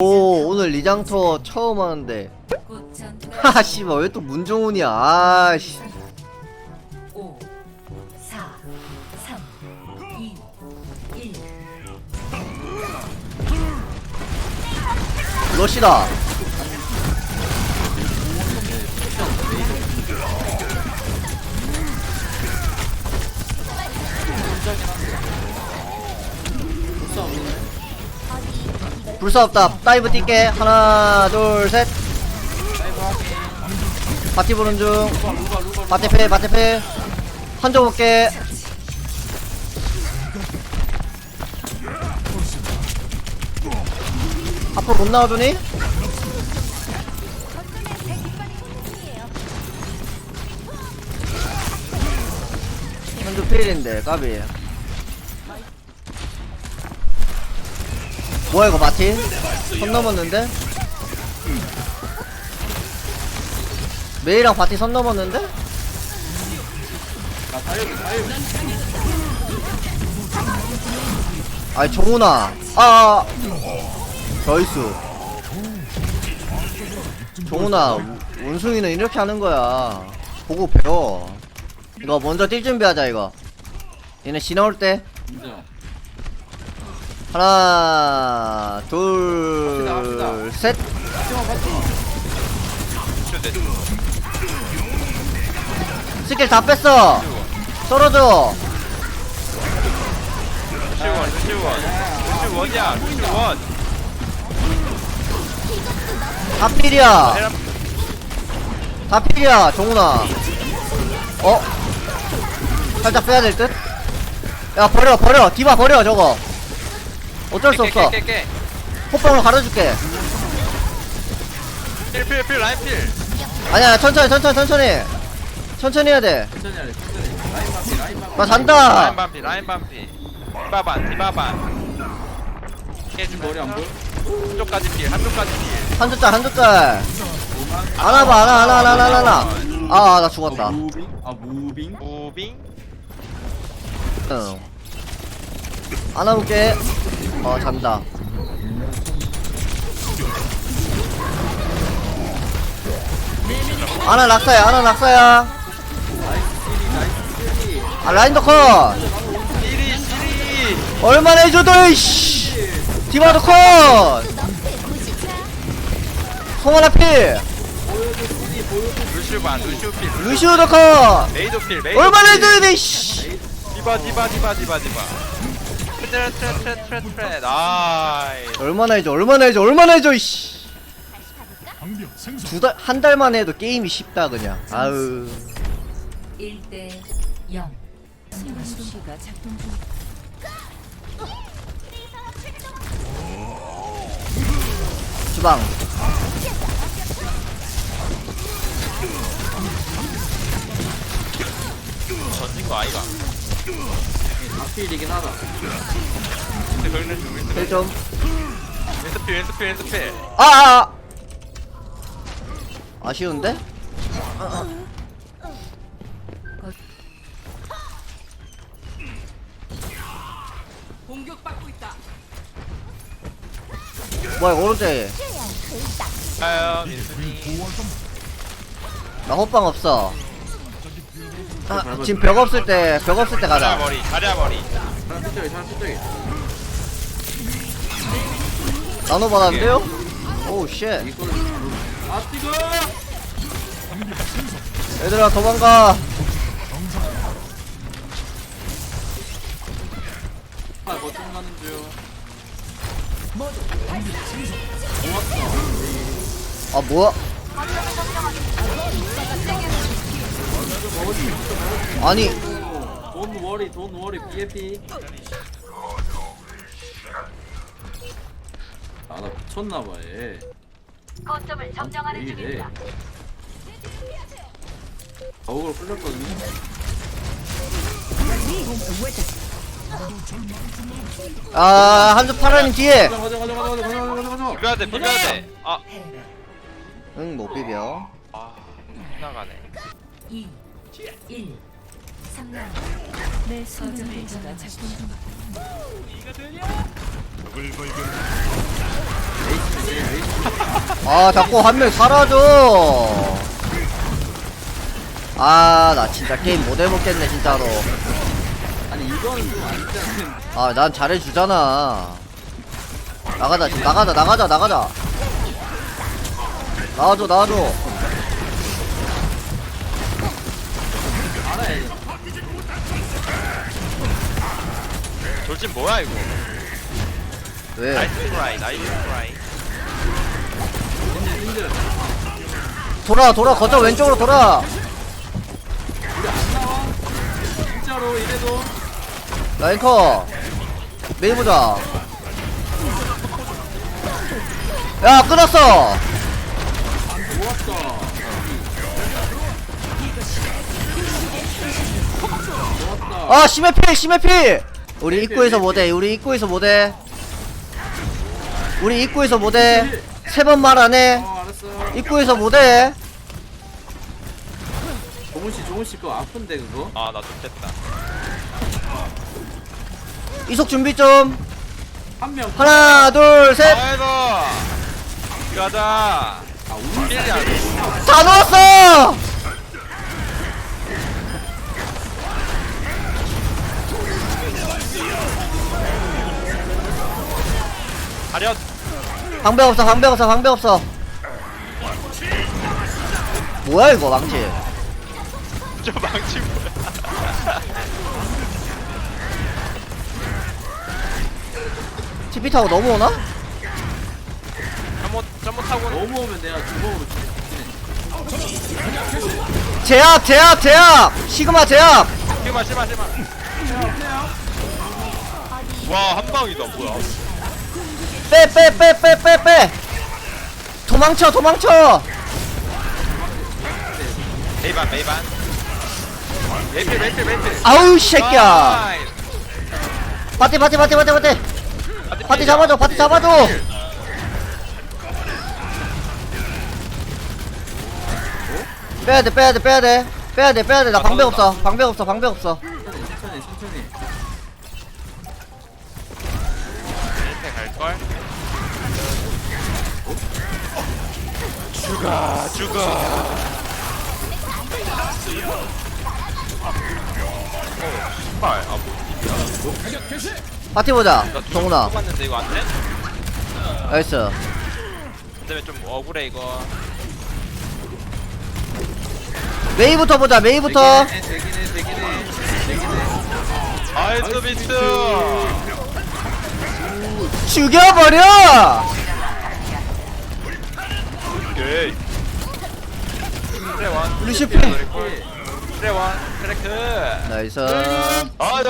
오 오늘 리장터 처음 하는데. 하하 씨발 왜 또 문정훈이야? 아씨. 5, 4, 3, 2, 1. 러시다 불사 없다. 다이브 뛸게. 하나 둘셋. 바티 보는 중. 바티페 바티페 한조 볼게. 앞으로 못 나와주니? 한조 필인데 까비 뭐야 이거 마틴? 선 넘었는데? 메이랑 바티 선 넘었는데? 아이 정훈아 아 저이수 정훈아 우- 운숭이는 이렇게 하는 거야 보고 배워 이거 먼저 뛸 준비하자 이거 얘네 시 나올 때 인정. 하나 둘셋. 스킬 다 뺐어. 썰어줘. 루시원 루시원 루시원이야 루시원 다 필이야. 다 필이야 정훈아. 어? 살짝 빼야 될 듯? 야 버려 버려. 디바 버려 저거 어쩔 수 없어. 깨깨깨깨 호빵으로 가려줄게. 필필 필 라인 필. 아니야 천천히 천천히 천천히. 천천히 해야 돼나 천천히 하래. 천천히. 라인 반피 라인 반피. 잔다 라인 반피 라인 반피. 디바반 디바반. 깨준 머리 안 보여? 한쪽까지 필 한쪽까지 필. 한 조짤 한 조짤 안아봐 안아 안아 안아 안아 안아 아나 죽었다. 어, 무빙? 아 무빙? 무빙? 응. 안아볼게 어 잔다. 아나 낙사야 아나 낙사야. 아 라인 더 컷 시리 시리 얼마나 해줘도 이씨. 디바도 컷 송하나 필 루시반 루시우 필. 루시오도 컷 메이도 필 메이도 얼마나 필. 해줘야 돼 이씨. 디바 디바 디바 디바 디바 트레 트레 트레 트레 트레. 나이스. 얼마나 해줘 얼마나 해줘 얼마나 해줘 이씨. 두달한 달만 해도 게임이 쉽다 그냥. 아으 1대 0. 수비가 작동 중. 주방. 던진 거 아이가 앞필이긴 하다. 근데 거기는 좀 윈스 힐좀 윈스 필 윈스 필 윈스 필 아아. 아쉬운데? 뭐야 이거 오른쪽에. 가요 민순이 나 호빵 없어 아, 지금 벽 없을 때 벽 없을 때 자랴 가자 머리 자랴 머리. 사람 삐쪽이 사람 삐쪽이. 나눠 받았는데요? 오우 쉣. 이걸 아 뜨거! 얘들아 도망가. 아 가는 중. 아 뭐야 아니 돈 워리 돈 워리 BFP. 아나 미쳤나봐 얘. 거점을 점령하는 왜 이래? 중입니다. 저걸 끌렸거든요. 아 한주 파라님 뒤에 가자 가자 가자 가자 가자 가자 가자. 비벼야 돼 비벼야 돼 아 응 못 비벼 아, 나가네 2, 1. 3라운드. 내 수비가 작동 중. 아. 자꾸 한 명 사라져. 아 나 진짜 게임 못 해먹겠네 진짜로. 아니 좀 아니잖아 아난 잘해주잖아. 나가자 지금 나가자 나가자 나가자. 나와줘 나와줘 돌진 뭐야 이거? 왜? 나이스 트라이 나이스 트라이. 힘들어 돌아 돌아 거점 왼쪽으로 돌아. 우리 안 나와 진짜로 이래도. 라인커. 메이 보자. 야 끊었어. 좋았다 좋았다. 아 심해필 심해필 우리 입구에서 못해 우리 입구에서 못해. 우리 입구에서 못해. 세 번 말 안해. 어 알았어. 입구에서 못해. 종훈씨 종훈씨 그거 아픈데 그거? 아나 좋겠다. 이속 준비 좀. 한명. 하나 둘셋. 아이고. 가자 아 우리 안 다. 넣었어 가련. 방벽 없어 방벽 없어 방벽 없어. 뭐야 이거 망치. 저 망치 뭐야? TP 타고 넘어오나? 잘못 잘못하고. 넘어오면 내가 주먹으로 제압 제압 제압! 시그마 제압! 심마 심마 심마. 와한 방이다 뭐야 빼 빼 빼 빼 빼 빼. 도망쳐 도망쳐. 메이반 메이반. 메이필 메이필 메이필. 아우 이 새끼야. 파티 파티 파티 파티 파티 파티 잡아줘 파티 잡아줘. 빼야 돼 빼야 돼 빼야 돼. 빼야 돼 빼야 돼. 나 방벽 없어. 방벽 없어 방벽 없어. 천천히 천천히 죽어 죽어 아뭐 파티 보자 정훈아. 이거 안 돼? 나이스. 근데 좀 억울해 이거. 메이부터 보자 메이부터. 되긴 해 되긴 해 되긴 해. 되긴 해 나이스 비트 죽여버려 오케이. 트레원 루시피 트레원. 트레크. 나이스. 아이